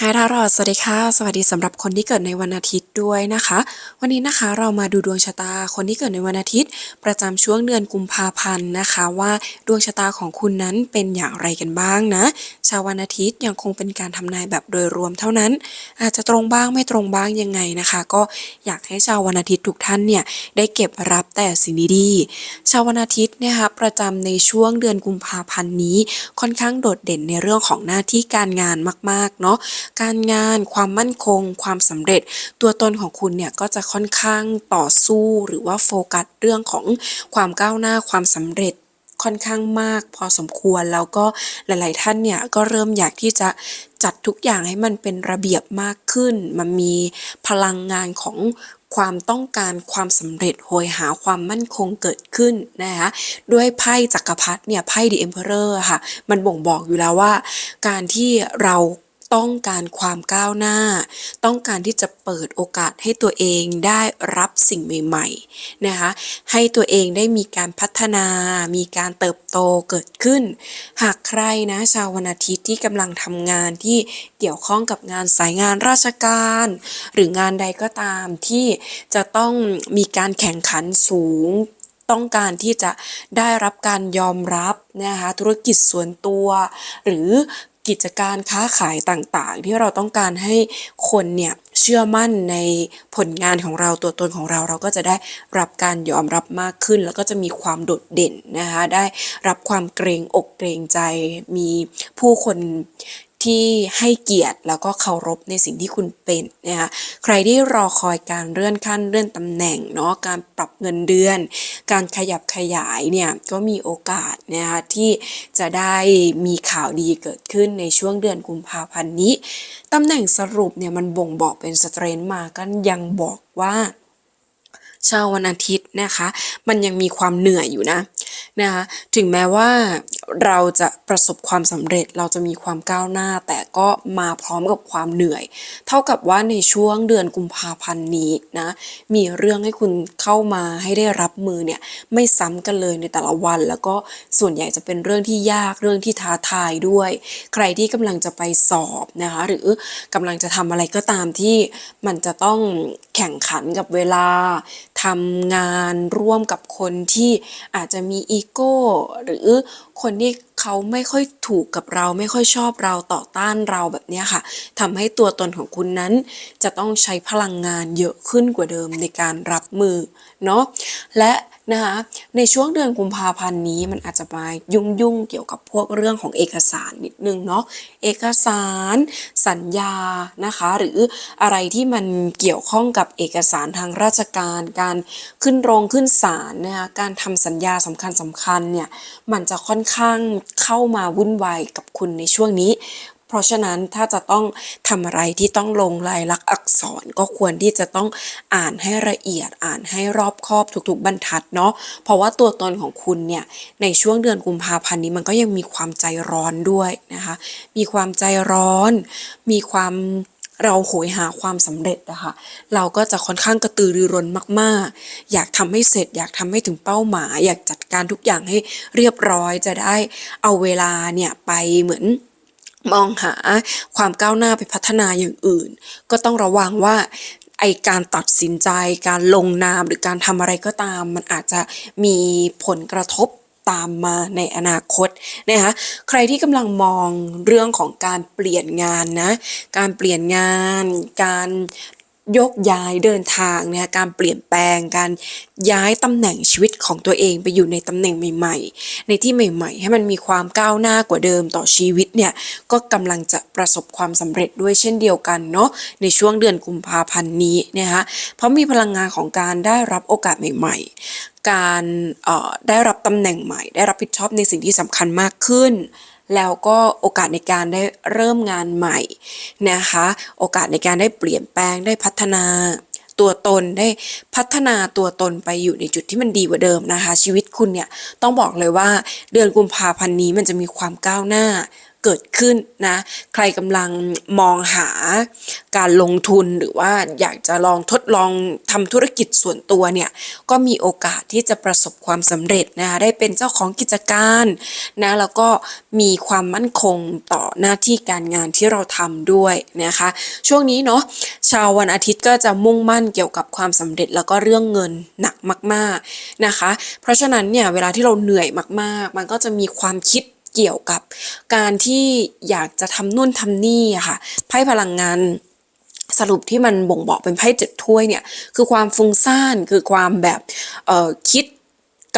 ฮายทารอดสวัสดีค่ะ สวัสดีสำหรับคนที่เกิดในวันอาทิตย์ด้วยนะคะ วันนี้นะคะเรามาดูดวงชะตาคนที่เกิดในวันอาทิตย์ ประจำช่วงเดือนกุมภาพันธ์นะคะ ว่าดวงชะตาของคุณนั้นเป็นอย่างไรกันบ้างนะ ชาววันอาทิตย์ยังคงเป็นการทำนายแบบโดยรวมเท่านั้น อาจจะตรงบ้างไม่ตรงบ้างยังไงนะคะ ก็อยากให้ชาววันอาทิตย์ทุกท่านเนี่ยได้เก็บรับแต่สิ่งดีๆชาววันอาทิตย์เนะคะประจำในช่วงเดือนกุมภาพันธ์นี้ ค่อนข้างโดดเด่นในเรื่องของหน้าที่การงานมากๆเนาะการงาน ความมั่นคง ความสำเร็จ ตัวตนของคุณเนี่ยก็จะค่อนข้างต่อสู้หรือว่าโฟกัสเรื่องของความก้าวหน้าความสำเร็จค่อนข้างมากพอสมควรแล้วก็หลาย ๆ ท่านเนี่ยก็เริ่มอยากที่จะจัดทุกอย่างให้มันเป็นระเบียบมากขึ้น มันมีพลังงานของความต้องการความสำเร็จโหยหาความมั่นคงเกิดขึ้นนะคะด้วยไพ่จักรพรรดิเนี่ยไพ่ The Emperor อะค่ะ มันบ่งบอกอยู่แล้วว่า การที่เรา ต้องการความก้าวหน้า ต้องการที่จะเปิดโอกาสให้ตัวเองได้รับสิ่งใหม่ๆนะคะให้ตัวเองได้มีการพัฒนา มีการเติบโตเกิดขึ้น หากใครนะชาววันอาทิตย์ที่กำลังทำงานที่เกี่ยวข้องกับงานสายงานราชการ หรืองานใดก็ตามที่จะต้องมีการแข่งขันสูงต้องการที่จะได้รับการยอมรับนะคะธุรกิจส่วนตัว หรือ กิจการค้าขายต่างๆ ที่เราต้องการให้คนเนี่ยเชื่อมั่นในผลงานของเราตัวตนของเราเราก็จะได้รับการยอมรับมากขึ้น แล้วก็จะมีความโดดเด่นนะคะได้รับความเกรงอกเกรงใจ มีผู้คน ที่ให้เกียรติแล้วก็เคารพในสิ่งที่คุณเป็นนะคะใครที่รอคอยการเลื่อนขั้นเลื่อนตำแหน่งเนาะการปรับเงินเดือน การขยับขยายเนี่ยก็มีโอกาสนะคะที่จะได้มีข่าวดีเกิดขึ้นในช่วงเดือนกุมภาพันธ์นี้ตำแหน่งสรุปเนี่ยมันบ่งบอกเป็นสเตรนท์มากันยังบอกว่าชาววันอาทิตย์นะคะ มันยังมีความเหนื่อยอยู่นะนะคะ ถึงแม้ว่า เราจะประสบความสำเร็จเราจะมีความก้าวหน้า แต่ก็มาพร้อมกับความเหนื่อย เท่ากับว่าในช่วงเดือนกุมภาพันธ์นี้นะมีเรื่องให้คุณเข้ามาให้ได้รับมือเนี่ยไม่ซ้ำกันเลยในแต่ละวัน แล้วก็ส่วนใหญ่จะเป็นเรื่องที่ยากเรื่องที่ท้าทายด้วย ใครที่กำลังจะไปสอบนะคะหรือกำลังจะทำอะไรก็ตามที่มันจะต้องแข่งขันกับเวลา ทำงานร่วมกับคนที่อาจจะมีอีโก้หรือคนที่เขาไม่ค่อยถูกกับเรา ไม่ค่อยชอบเราต่อต้านเราแบบนี้ค่ะทำให้ตัวตนของคุณนั้นจะต้องใช้พลังงานเยอะขึ้นกว่าเดิมในการรับมือ เนาะและนะคะในช่วงเดือนกุมภาพันธ์นี้มันอาจจะมายุ่งยุ่งๆเกี่ยวกับพวกเรื่องของเอกสารนิดนึงเนาะเอกสาร สัญญานะคะ หรืออะไรที่มันเกี่ยวข้องกับเอกสารทางราชการ การขึ้นโรงขึ้นศาลนะคะการทำสัญญาสำคัญสำคัญเนี่ยมันจะค่อนข้างเข้ามาวุ่นวายกับคุณในช่วงนี้ ราะฉะนั้นถ้าจะต้องทำอะไรที่ต้องลงลายลักษณ์อักษรก็ควรที่จะต้องอ่านให้ละเอียดอ่านให้รอบคอบทุกๆบรรทัดเนาะเพราะว่าตัวตนของคุณเนี่ยในช่วงเดือนกุมภาพันธ์นี้มันก็ยังมีความใจร้อนด้วยนะคะ มีความใจร้อน มีความเราโหยหาความสำเร็จนะคะ เราก็จะค่อนข้างกระตือรือร้นมากๆ อยากทำให้เสร็จ อยากทำให้ถึงเป้าหมาย อยากจัดการทุกอย่างให้เรียบร้อย จะได้เอาเวลาเนี่ยไปเหมือน มองหาความก้าวหน้าไปพัฒนาอย่างอื่น ก็ต้องระวังว่าไอการตัดสินใจการลงนามหรือการทำอะไรก็ตาม มันอาจจะมีผลกระทบตามมาในอนาคตนะคะใครที่กำลังมองเรื่องของการเปลี่ยนงานนะ การเปลี่ยนงาน การ ยกย้ายเดินทางเนี่ยการเปลี่ยนแปลงการย้ายตำแหน่งชีวิตของตัวเองไปอยู่ในตำแหน่งใหม่ ๆ ในที่ใหม่ ๆ ให้มันมีความก้าวหน้ากว่าเดิมต่อชีวิตเนี่ยก็กำลังจะประสบความสำเร็จด้วยเช่นเดียวกันเนาะในช่วงเดือนกุมภาพันธ์นี้นะคะเพราะมีพลังงานของการได้รับโอกาสใหม่ ๆ การเอ่อได้รับตำแหน่งใหม่ ได้รับผิดชอบในสิ่งที่สำคัญมากขึ้น แล้วก็โอกาสในการได้เริ่มงานใหม่นะคะ โอกาสในการได้เปลี่ยนแปลงได้พัฒนาตัวตนได้พัฒนาตัวตนไปอยู่ในจุดที่มันดีกว่าเดิมนะคะ ชีวิตคุณเนี่ยต้องบอกเลยว่าเดือนกุมภาพันธ์นี้มันจะมีความก้าวหน้าเกิดขึ้นนะ ใครกำลังมองหา การลงทุนหรือว่าอยากจะลองทดลองทำธุรกิจส่วนตัวเนี่ยก็มีโอกาสที่จะประสบความสำเร็จนะคะได้เป็นเจ้าของกิจการนะแล้วก็มีความมั่นคงต่อหน้าที่การงานที่เราทำด้วยนะคะช่วงนี้เนาะชาววันอาทิตย์ก็จะมุ่งมั่นเกี่ยวกับความสำเร็จแล้วก็เรื่องเงินหนักมาก ๆนะคะ เพราะฉะนั้นเนี่ยเวลาที่เราเหนื่อยมากๆ มันก็จะมีความคิดเกี่ยวกับการที่อยากจะทำนู่นทำนี่ค่ะไพ่พลังงาน สรุปที่มันบ่งบอกเป็นไพ่เจ็ดถ้วยเนี่ยคือความฟุ้งซ่านคือความแบบเออคิด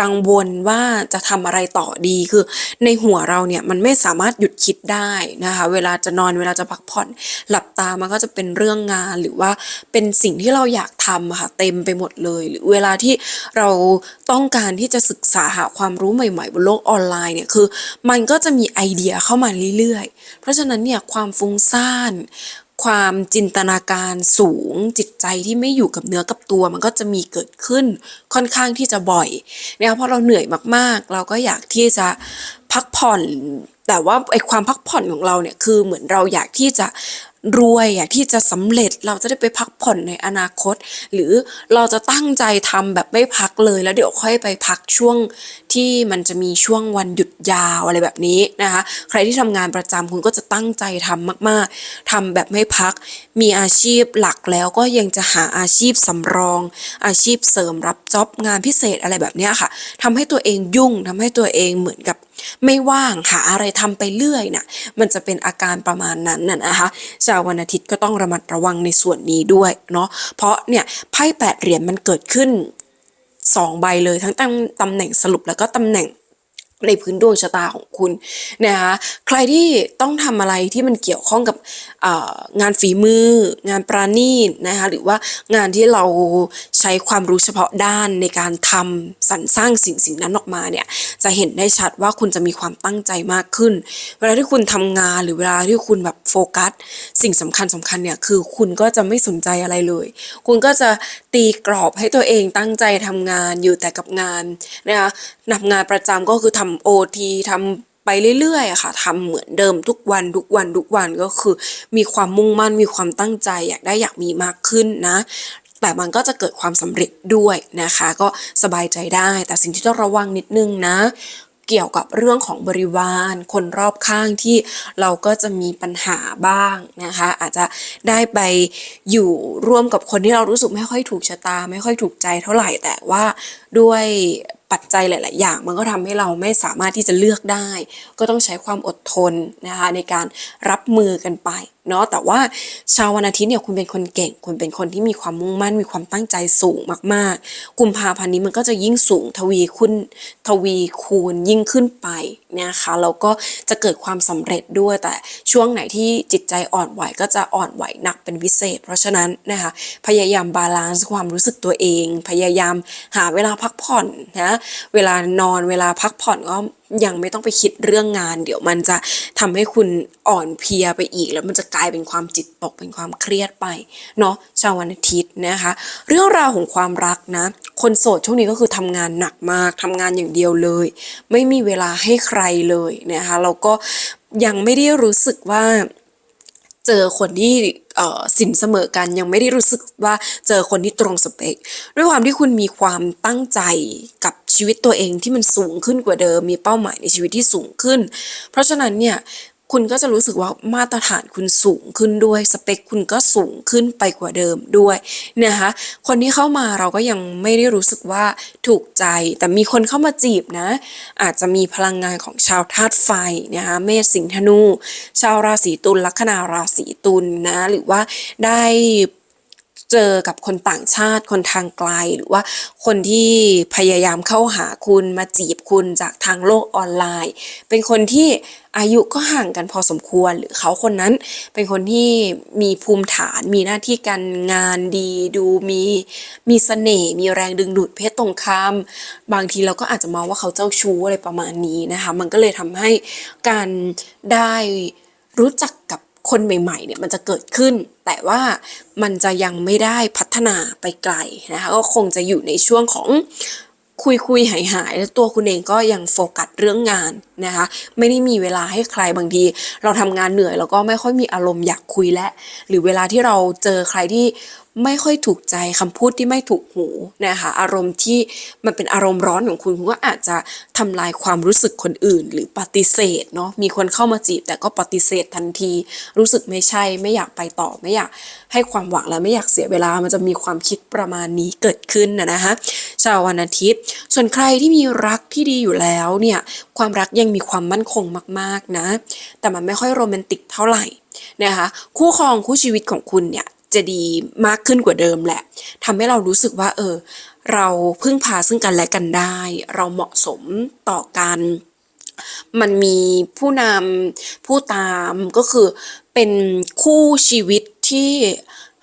กังวลว่าจะทำอะไรต่อดีคือในหัวเราเนี่ยมันไม่สามารถหยุดคิดได้นะคะ เวลาจะนอนเวลาจะพักผ่อนหลับตามันก็จะเป็นเรื่องงานหรือว่าเป็นสิ่งที่เราอยากทำค่ะเต็มไปหมดเลย หรือเวลาที่เราต้องการที่จะศึกษาหาความรู้ใหม่ ๆ บนโลกออนไลน์เนี่ยคือ มันก็จะมีไอเดียเข้ามาเรื่อยๆ เพราะฉะนั้นเนี่ยความฟุ้งซ่าน ความจินตนาการสูง จิตใจที่ไม่อยู่กับเนื้อกับตัว มันก็จะมีเกิดขึ้นค่อนข้างที่จะบ่อยนะคะเพราะเราเหนื่อยมากๆ เราก็อยากที่จะพักผ่อน แต่ว่าไอ้ความพักผ่อนของเราเนี่ยคือเหมือนเราอยากที่จะ รวยอยากที่จะสำเร็จเราจะได้ไปพักผ่อนในอนาคต หรือเราจะตั้งใจทำแบบไม่พักเลยแล้วเดี๋ยวค่อยไปพักช่วงที่มันจะมีช่วงวันหยุดยาวอะไรแบบนี้นะคะใครที่ทำงานประจำคุณก็จะตั้งใจทำมาก ๆทำแบบไม่พัก มีอาชีพหลักแล้วก็ยังจะหาอาชีพสำรอง อาชีพเสริมรับจ็อบงานพิเศษอะไรแบบนี้ค่ะทำให้ตัวเองยุ่งทำให้ตัวเองเหมือนกับไม่ว่างหาอะไรทำไปเรื่อยน่ะมันจะเป็นอาการประมาณนั้นน่ะนะคะชาววันอาทิตย์ก็ต้องระมัดระวังในส่วนนี้ด้วยเนาะเพราะเนี่ยไพ่แปดเหรียญมันเกิดขึ้นสองใบเลยทั้งตำตำแหน่งสรุปแล้วก็ตำแหน่ง ในพื้นดวงชะตาของคุณนะคะใครที่ต้องทำอะไรที่มันเกี่ยวข้องกับงานฝีมือ งานประณีตนะคะหรือว่างานที่เราใช้ความรู้เฉพาะด้านในการทำสรรสร้างสิ่งสิ่งนั้นออกมาเนี่ยจะเห็นได้ชัดว่าคุณจะมีความตั้งใจมากขึ้น เวลาที่คุณทำงานหรือเวลาที่คุณแบบโฟกัส สิ่งสำคัญสำคัญเนี่ยคือคุณก็จะไม่สนใจอะไรเลย คุณก็จะตีกรอบให้ตัวเองตั้งใจทำงานอยู่แต่กับงานนะคะทำงานประจำก็คือทำโอทีทำไปเรื่อยๆค่ะทำเหมือนเดิมทุกวันทุกวันทุกวันก็คือ มีความมุ่งมั่นมีความตั้งใจ อยากได้อยากมีมากขึ้นนะ แต่มันก็จะเกิดความสำเร็จด้วยนะคะ ก็สบายใจได้ แต่สิ่งที่ต้องระวังนิดนึงนะเกี่ยวกับเรื่องของบริวาร คนรอบข้างที่เราก็จะมีปัญหาบ้างนะคะ อาจจะได้ไปอยู่ร่วมกับคนที่เรารู้สึกไม่ค่อยถูกชะตา ไม่ค่อยถูกใจเท่าไหร่แต่ว่าด้วย ปัจจัยหลาย ๆ อย่าง มันก็ทำให้เราไม่สามารถที่จะเลือกได้ ก็ต้องใช้ความอดทนนะคะในการรับมือกันไป เนาะแต่ว่าชาววันอาทิตย์เนี่ยคุณเป็นคนเก่ง คุณเป็นคนที่มีความมุ่งมั่น มีความตั้งใจสูงมากๆ กุมภาพันธ์นี้มันก็จะยิ่งสูงทวีคุณทวีคูณยิ่งขึ้นไปนะคะแล้วก็จะเกิดความสำเร็จด้วยแต่ช่วงไหนที่จิตใจอ่อนไหวก็จะอ่อนไหวหนักเป็นพิเศษ เพราะฉะนั้นนะคะพยายามบาลานซ์ความรู้สึกตัวเอง พยายามหาเวลาพักผ่อนนะเวลานอนเวลาพักผ่อนก็ยังไม่ต้องไปคิดเรื่องงาน เดี๋ยวมันจะทำให้คุณอ่อนเพลียไปอีกแล้วมันจะกลายเป็นความจิตตกเป็นความเครียดไปเนาะชาววันอาทิตย์นะคะ เรื่องราวของความรักนะ คนโสดช่วงนี้ก็คือทำงานหนักมากทำงานอย่างเดียวเลย ไม่มีเวลาให้ใครเลยนะคะแล้วก็ยังไม่ได้รู้สึกว่าเจอคนที่สินเสมอกันยังไม่ได้รู้สึกว่าเจอคนที่ตรงสเปค ด้วยความที่คุณมีความตั้งใจกับชีวิตตัวเองที่มันสูงขึ้นกว่าเดิม มีเป้าหมายในชีวิตที่สูงขึ้น เพราะฉะนั้นเนี่ย คุณก็จะรู้สึกว่ามาตรฐานคุณสูงขึ้นด้วย สเปคคุณก็สูงขึ้นไปกว่าเดิมด้วยนะคะ คนที่เข้ามาเราก็ยังไม่ได้รู้สึกว่าถูกใจ แต่มีคนเข้ามาจีบนะ อาจจะมีพลังงานของชาวธาตุไฟนะคะเมษสิงห์ธนู ชาวราศีตุลลัคนาราศีตุลนะหรือว่าได้ เจอกับคนต่างชาติคนทางไกล หรือว่าคนที่พยายามเข้าหาคุณมาจีบคุณจากทางโลกออนไลน์ เป็นคนที่อายุก็ห่างกันพอสมควร หรือเขาคนนั้น เป็นคนที่มีภูมิฐาน มีหน้าที่การงานดีดูมีมีเสน่ห์มีแรงดึงดูดเพศตรงข้าม บางทีเราก็อาจจะมองว่าเขาเจ้าชู้อะไรประมาณนี้นะคะ มันก็เลยทำให้การได้รู้จักกับ คนใหม่ๆเนี่ยมันจะเกิดขึ้น แต่ว่ามันจะยังไม่ได้พัฒนาไปไกลนะคะก็คงจะอยู่ในช่วงของคุยคุยหายหายแล้วตัวคุณเองก็ยังโฟกัสเรื่องงาน นะคะไม่ได้มีเวลาให้ใครบางที เราทำงานเหนื่อยแล้วก็ไม่ค่อยมีอารมณ์อยากคุยและ หรือเวลาที่เราเจอใครที่ไม่ค่อยถูกใจคำพูดที่ไม่ถูกหูนะคะอารมณ์ที่มันเป็นอารมณ์ร้อนของคุณคุณก็อาจจะทำลายความรู้สึกคนอื่น หรือปฏิเสธเนาะมีคนเข้ามาจีบ แต่ก็ปฏิเสธทันที รู้สึกไม่ใช่ไม่อยากไปต่อไม่อยากให้ความหวังและไม่อยากเสียเวลามันจะมีความคิดประมาณนี้เกิดขึ้นนะนะคะชาววันอาทิตย์ ส่วนใครที่มีรักที่ดีอยู่แล้วเนี่ยความรักยังมีความมั่นคงมากๆนะ แต่มันไม่ค่อยโรแมนติกเท่าไหร่นะคะคู่ครองคู่ชีวิตของคุณเนี่ยจะดีมากขึ้นกว่าเดิมแหละทำให้เรารู้สึกว่าเออเราพึ่งพาซึ่งกันและกันได้ เราเหมาะสมต่อกัน มันมีผู้นำผู้ตามก็คือเป็นคู่ชีวิตที่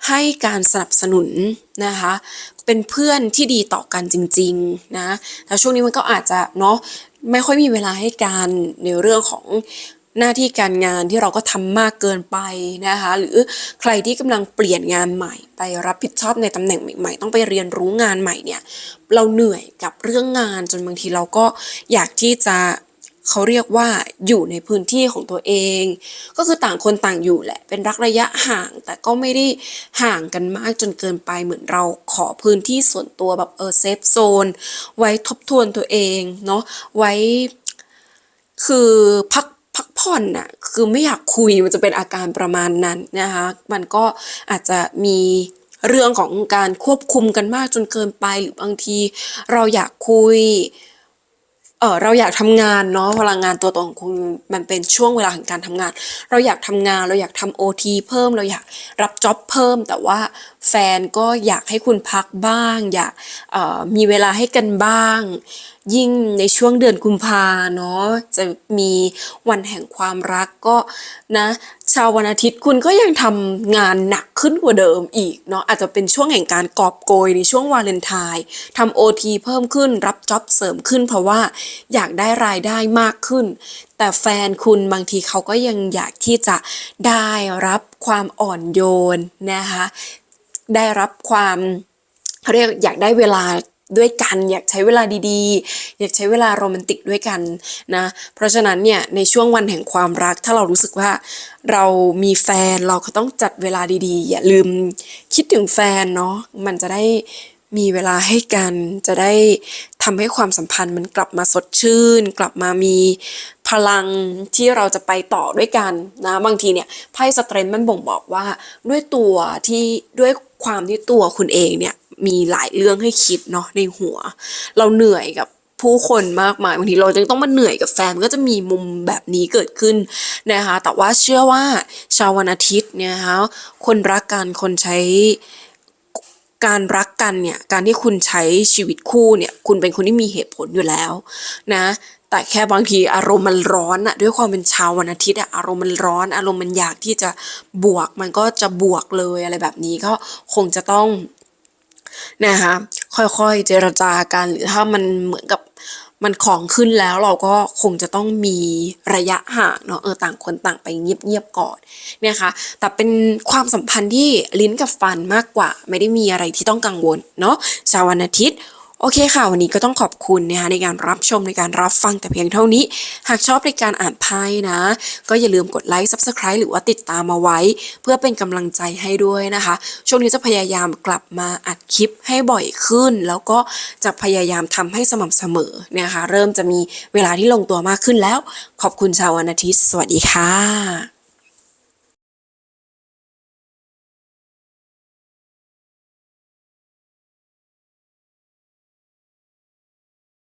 ให้การสนับสนุนนะคะ เป็นเพื่อนที่ดีต่อกันจริง ๆ นะแต่ช่วงนี้มันก็อาจจะเนาะ ไม่ค่อยมีเวลาให้การในเรื่องของหน้าที่การงานที่เราก็ทำมากเกินไปนะคะ หรือใครที่กำลังเปลี่ยนงานใหม่ ไปรับผิดชอบในตำแหน่งใหม่ ๆ ต้องไปเรียนรู้งานใหม่เนี่ย เราเหนื่อยกับเรื่องงานจนบางทีเราก็อยากที่จะ เขาเรียกว่าอยู่ในพื้นที่ของตัวเอง ก็คือต่างคนต่างอยู่แหละ เป็นรักระยะห่าง แต่ก็ไม่ได้ห่างกันมากจนเกินไปเหมือนเราขอพื้นที่ส่วนตัวแบบเออเซฟโซน ไว้ทบทวนตัวเองเนาะไว้คือพักพักผ่อนน่ะคือไม่อยากคุยมันจะเป็นอาการประมาณนั้นนะคะมันก็อาจจะมีเรื่องของการควบคุมกันมากจนเกินไปหรือบางที เราอยากคุย เออเราอยากทำงานเนาะพลังงานตัวตนของคุณมันเป็นช่วงเวลาของการทำงาน เราอยากทำงานเราอยากทำโอทีเพิ่มเราอยากรับจ็อบเพิ่ม แต่ว่าแฟนก็อยากให้คุณพักบ้าง อยากมีเวลาให้กันบ้าง ยิ่งในช่วงเดือนกุมภาเนาะจะมีวันแห่งความรักก็นะ ชาววันอาทิตย์คุณก็ยังทำงานหนักขึ้นกว่าเดิมอีกเนาะอาจจะเป็นช่วงแห่งการกอบโกยในช่วงวาเลนไทน์ทำโอทีเพิ่มขึ้นรับจ็อบเสริมขึ้น เพราะว่าอยากได้รายได้มากขึ้น แต่แฟนคุณบางทีเขาก็ยังอยากที่จะได้รับความอ่อนโยนนะคะได้รับความเขาเรียกอยากได้เวลา ด้วยกัน อยากใช้เวลาดีๆ อยากใช้เวลาโรแมนติกด้วยกันนะเพราะฉะนั้นเนี่ยในช่วงวันแห่งความรัก ถ้าเรารู้สึกว่าเรามีแฟนเราก็ต้องจัดเวลาดีๆ อย่าลืมคิดถึงแฟนเนาะมันจะได้มีเวลาให้กันจะได้ทำให้ความสัมพันธ์มันกลับมาสดชื่น กลับมามีพลังที่เราจะไปต่อด้วยกันนะบางทีเนี่ยไพ่สเตรนท์มันบ่งบอกว่าด้วยตัวที่ด้วยความที่ตัวคุณเองเนี่ย มีหลายเรื่องให้คิดเนาะในหัว เราเหนื่อยกับผู้คนมากมายบางทีเราจะต้องมาเหนื่อยกับแฟนมันก็จะมีมุมแบบนี้เกิดขึ้นนะคะแต่ว่าเชื่อว่าชาววันอาทิตย์เนี่ยนะคะคนรักกันคนใช้การรักกันเนี่ยการที่คุณใช้ชีวิตคู่เนี่ยคุณเป็นคนที่มีเหตุผลอยู่แล้วนะแต่แค่บางทีอารมณ์มันร้อนอะด้วยความเป็นชาววันอาทิตย์อะอารมณ์มันร้อน อารมณ์มันอยากที่จะบวกมันก็จะบวกเลยอะไรแบบนี้ก็คงจะต้อง นะคะค่อยๆเจรจากันหรือถ้ามันเหมือนกับมันของขึ้นแล้วเราก็คงจะต้องมีระยะห่างเนาะเออต่างคนต่างไปเงียบๆก่อนเนี่ยค่ะแต่เป็นความสัมพันธ์ที่ลิ้นกับฟันมากกว่า ไม่ได้มีอะไรที่ต้องกังวลเนาะชาววันอาทิตย์ โอเคค่ะ วันนี้ก็ต้องขอบคุณนะคะในการรับชมในการรับฟังแต่เพียงเท่านี้ หากชอบในการอ่านไพ่นะ ก็อย่าลืมกดไลค์ Subscribe หรือว่าติดตามมาไว้ เพื่อเป็นกำลังใจให้ด้วยนะคะ ช่วงนี้จะพยายามกลับมาอัดคลิปให้บ่อยขึ้น แล้วก็จะพยายามทำให้สม่ำเสมอนะคะ เริ่มจะมีเวลาที่ลงตัวมากขึ้นแล้ว ขอบคุณชาววันอาทิตย์ สวัสดีค่ะ